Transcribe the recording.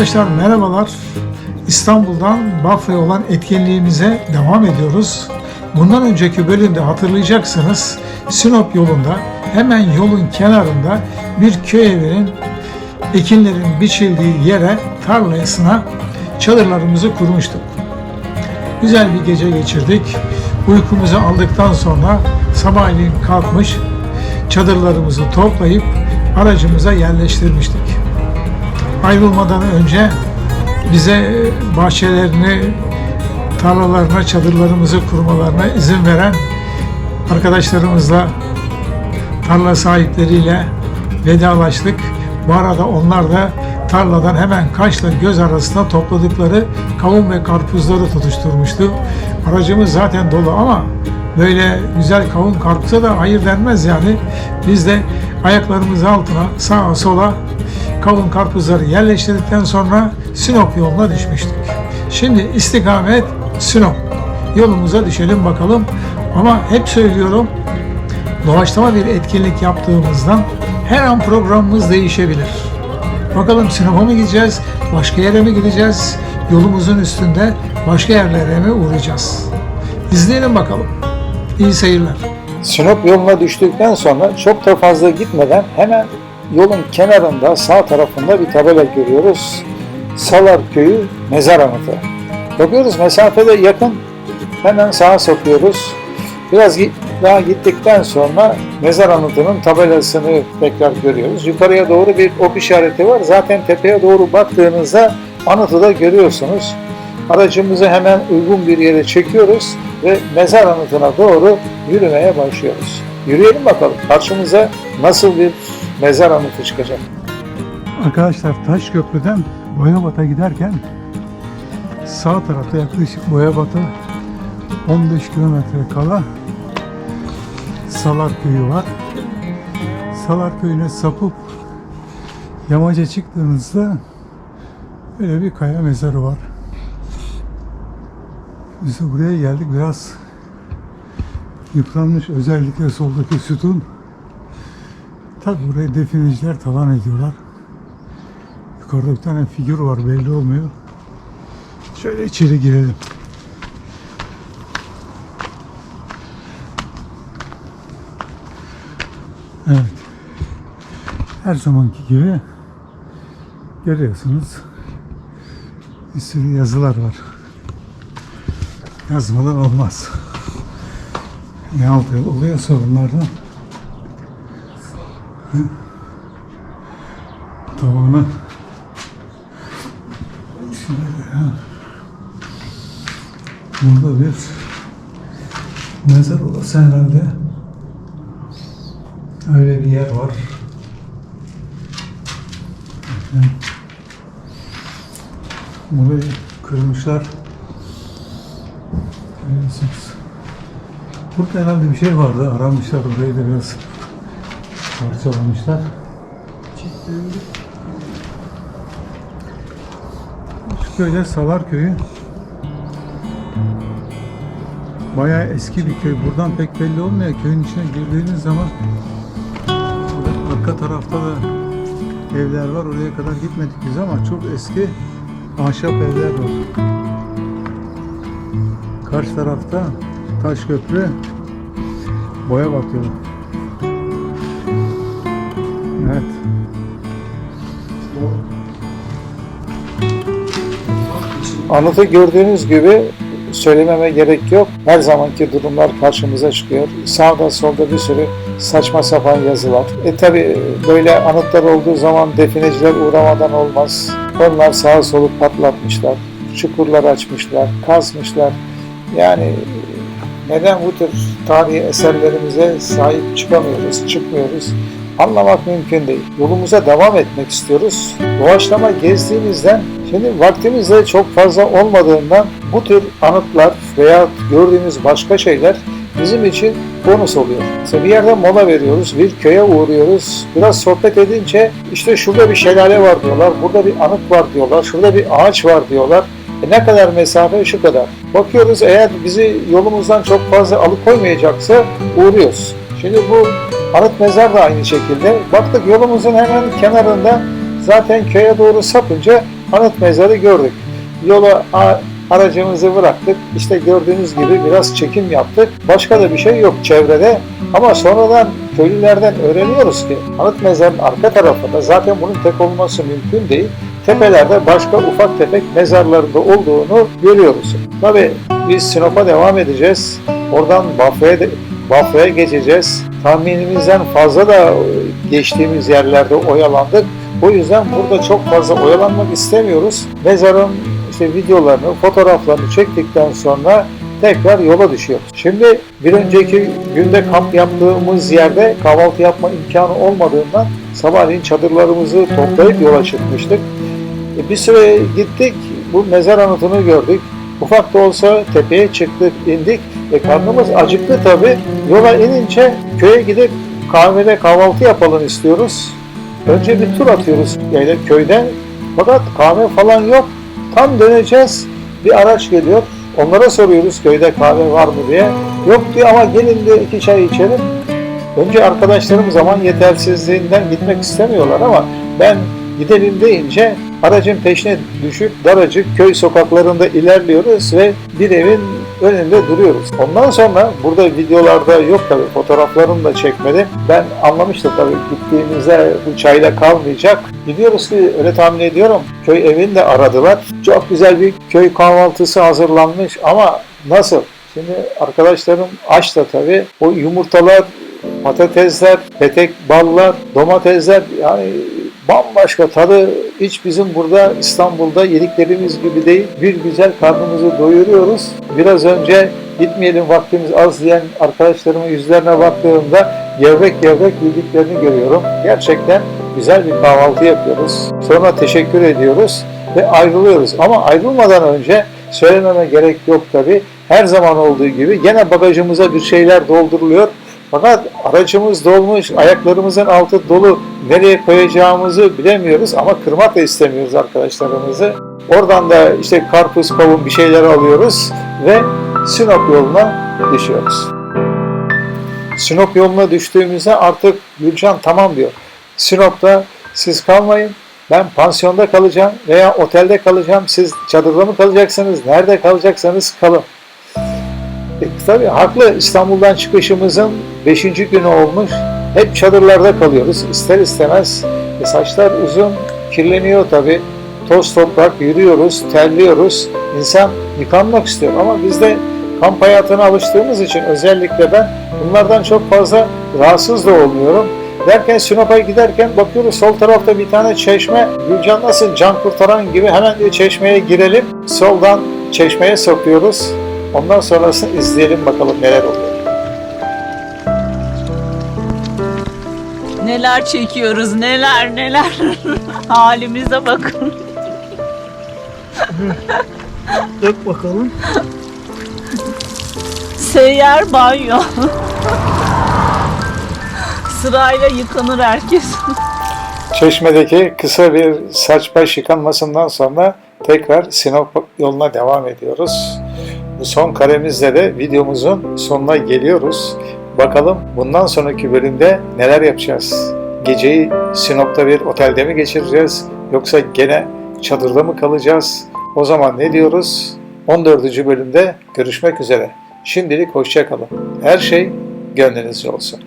Arkadaşlar merhabalar. İstanbul'dan Bafra'ya olan etkinliğimize devam ediyoruz. Bundan önceki bölümde hatırlayacaksınız Sinop yolunda hemen yolun kenarında bir köy evinin ekinlerin biçildiği yere tarlasına çadırlarımızı kurmuştuk. Güzel bir gece geçirdik. Uykumuzu aldıktan sonra sabahleyin kalkmış çadırlarımızı toplayıp aracımıza yerleştirmiştik ayrılmadan önce bize bahçelerini, tarlalarına, çadırlarımızı kurmalarına izin veren arkadaşlarımızla, tarla sahipleriyle vedalaştık. Bu arada onlar da tarladan hemen kaşla göz arasında topladıkları kavun ve karpuzları tutuşturmuştu. Aracımız zaten dolu ama böyle güzel kavun karpuza da hayır denmez yani. Biz de ayaklarımız altına sağa sola kavun karpuzları yerleştirdikten sonra Sinop yoluna düşmüştük. Şimdi istikamet Sinop. Yolumuza düşelim bakalım. Ama hep söylüyorum doğaçlama bir etkinlik yaptığımızdan her an programımız değişebilir. Bakalım Sinop'a mı gideceğiz, başka yere mi gideceğiz, yolumuzun üstünde başka yerlere mi uğrayacağız? İzleyelim bakalım. İyi seyirler. Sinop yoluna düştükten sonra çok da fazla gitmeden hemen yolun kenarında sağ tarafında bir tabela görüyoruz. Salar Köyü Mezar Anıtı. Bakıyoruz mesafede yakın hemen sağa sokuyoruz. Biraz daha gittikten sonra mezar anıtının tabelasını tekrar görüyoruz. Yukarıya doğru bir ok işareti var. Zaten tepeye doğru baktığınızda anıtı da görüyorsunuz. Aracımızı hemen uygun bir yere çekiyoruz ve mezar anıtına doğru yürümeye başlıyoruz. Yürüyelim bakalım karşımıza nasıl bir mezar anıtı çıkacak. Arkadaşlar Taşköprü'den Boyabat'a giderken sağ tarafta yaklaşık Boyabat'a 15 kilometre kala Salar Köyü var. Salar Köyü'ne sapıp yamaca çıktığınızda böyle bir kaya mezarı var. Biz buraya geldik biraz yıpranmış özellikle soldaki sütun. Tabi buraya defineciler talan ediyorlar. Yukarıda bir tane figür var belli olmuyor. Şöyle içeri girelim. Evet. Her zamanki gibi görüyorsunuz. Bir sürü yazılar var. Yazmadan olmaz. Ne halt oluyor sorunlardan. Tavanı Burada bir mezar odası herhalde. Öyle bir yer var. Burayı kırmışlar. Görüyorsunuz. Burada herhalde bir şey vardı. Aramışlar burayı da biraz parçalamışlar. Şu köyde Salar Köyü. Bayağı eski bir köy. Buradan pek belli olmuyor. Köyün içine girdiğiniz zaman arka tarafta da evler var. Oraya kadar gitmedik biz ama çok eski ahşap evler var. Karşı tarafta taş köprü boya bakıyor. Evet. Anıtı gördüğünüz gibi söylememe gerek yok. Her zamanki durumlar karşımıza çıkıyor. Sağda solda bir sürü saçma sapan yazılar. E tabi böyle anıtlar olduğu zaman defineciler uğramadan olmaz. Onlar sağa solu patlatmışlar. Çukurlar açmışlar, kazmışlar. Yani neden bu tür tarihi eserlerimize sahip çıkamıyoruz, çıkmıyoruz? Anlamak mümkün değil. Yolumuza devam etmek istiyoruz. Doğaçlama gezdiğimizden şimdi vaktimiz de çok fazla olmadığından bu tür anıtlar veya gördüğümüz başka şeyler bizim için bonus oluyor. Mesela bir yerde mola veriyoruz, bir köye uğruyoruz. Biraz sohbet edince işte şurada bir şelale var diyorlar, burada bir anıt var diyorlar, şurada bir ağaç var diyorlar. E ne kadar mesafe? Şu kadar. Bakıyoruz eğer bizi yolumuzdan çok fazla alıkoymayacaksa uğruyoruz. Şimdi bu anıt mezar da aynı şekilde. Baktık yolumuzun hemen kenarında zaten köye doğru sapınca anıt mezarı gördük. Yola aracımızı bıraktık. İşte gördüğünüz gibi biraz çekim yaptık. Başka da bir şey yok çevrede. Ama sonradan köylülerden öğreniyoruz ki anıt mezarın arka tarafında zaten bunun tek olması mümkün değil. Tepelerde başka ufak tefek mezarlarında olduğunu görüyoruz. Tabi biz Sinop'a devam edeceğiz. Oradan Bafra'ya, Bafra'ya geçeceğiz. Tahminimizden fazla da geçtiğimiz yerlerde oyalandık. O yüzden burada çok fazla oyalanmak istemiyoruz. Mezarın işte videolarını, fotoğraflarını çektikten sonra tekrar yola düşüyoruz. Şimdi bir önceki günde kamp yaptığımız yerde kahvaltı yapma imkanı olmadığından sabahleyin çadırlarımızı toplayıp yola çıkmıştık. E, bir süre gittik, bu mezar anıtını gördük. Ufak da olsa tepeye çıktık, indik ve karnımız acıktı tabii. Yola inince köye gidip kahvede kahvaltı yapalım istiyoruz. Önce bir tur atıyoruz yani köyde. Fakat kahve falan yok. Tam döneceğiz. Bir araç geliyor. Onlara soruyoruz köyde kahve var mı diye. Yok diyor ama gelin diyor iki çay içelim. Önce arkadaşlarım zaman yetersizliğinden gitmek istemiyorlar ama ben gidelim deyince aracın peşine düşüp daracık köy sokaklarında ilerliyoruz ve bir evin önünde duruyoruz. Ondan sonra burada videolarda yok tabi fotoğraflarını da çekmedim. Ben anlamıştım tabi gittiğimizde bu çayla kalmayacak. Gidiyoruz ki öyle tahmin ediyorum köy evini de aradılar. Çok güzel bir köy kahvaltısı hazırlanmış ama nasıl? Şimdi arkadaşlarım aç da tabi o yumurtalar patatesler, petek ballar, domatesler yani bambaşka tadı hiç bizim burada İstanbul'da yediklerimiz gibi değil. Bir güzel karnımızı doyuruyoruz. Biraz önce gitmeyelim vaktimiz az diyen arkadaşlarımın yüzlerine baktığımda gevrek gevrek yediklerini görüyorum. Gerçekten güzel bir kahvaltı yapıyoruz. Sonra teşekkür ediyoruz ve ayrılıyoruz. Ama ayrılmadan önce söylememe gerek yok tabi. Her zaman olduğu gibi gene bagajımıza bir şeyler dolduruluyor. Fakat aracımız dolmuş, ayaklarımızın altı dolu, nereye koyacağımızı bilemiyoruz ama kırmak da istemiyoruz arkadaşlarımızı. Oradan da işte karpuz, kavun bir şeyler alıyoruz ve Sinop yoluna düşüyoruz. Sinop yoluna düştüğümüzde artık Gülcan tamam diyor. Sinop'ta siz kalmayın, ben pansiyonda kalacağım veya otelde kalacağım. Siz çadırda mı kalacaksınız, nerede kalacaksanız kalın. E, tabii haklı İstanbul'dan çıkışımızın 5. günü olmuş. Hep çadırlarda kalıyoruz. İster istemez e, saçlar uzun, kirleniyor tabii. Toz toprak yürüyoruz, terliyoruz. İnsan yıkanmak istiyor ama biz de kamp hayatına alıştığımız için özellikle ben bunlardan çok fazla rahatsız da olmuyorum. Derken Sinop'a giderken bakıyoruz sol tarafta bir tane çeşme. Gülcan nasıl can kurtaran gibi hemen diyor çeşmeye girelim. Soldan çeşmeye sokuyoruz. Ondan sonrasını izleyelim bakalım neler oluyor. Neler çekiyoruz neler neler. Halimize bakın. Dök bakalım. Seyyar banyo. Sırayla yıkanır herkes. Çeşmedeki kısa bir saç baş yıkanmasından sonra tekrar Sinop yoluna devam ediyoruz. Son karemizle de videomuzun sonuna geliyoruz. Bakalım bundan sonraki bölümde neler yapacağız? Geceyi Sinop'ta bir otelde mi geçireceğiz? Yoksa gene çadırda mı kalacağız? O zaman ne diyoruz? 14. bölümde görüşmek üzere. Şimdilik hoşça kalın. Her şey gönlünüzce olsun.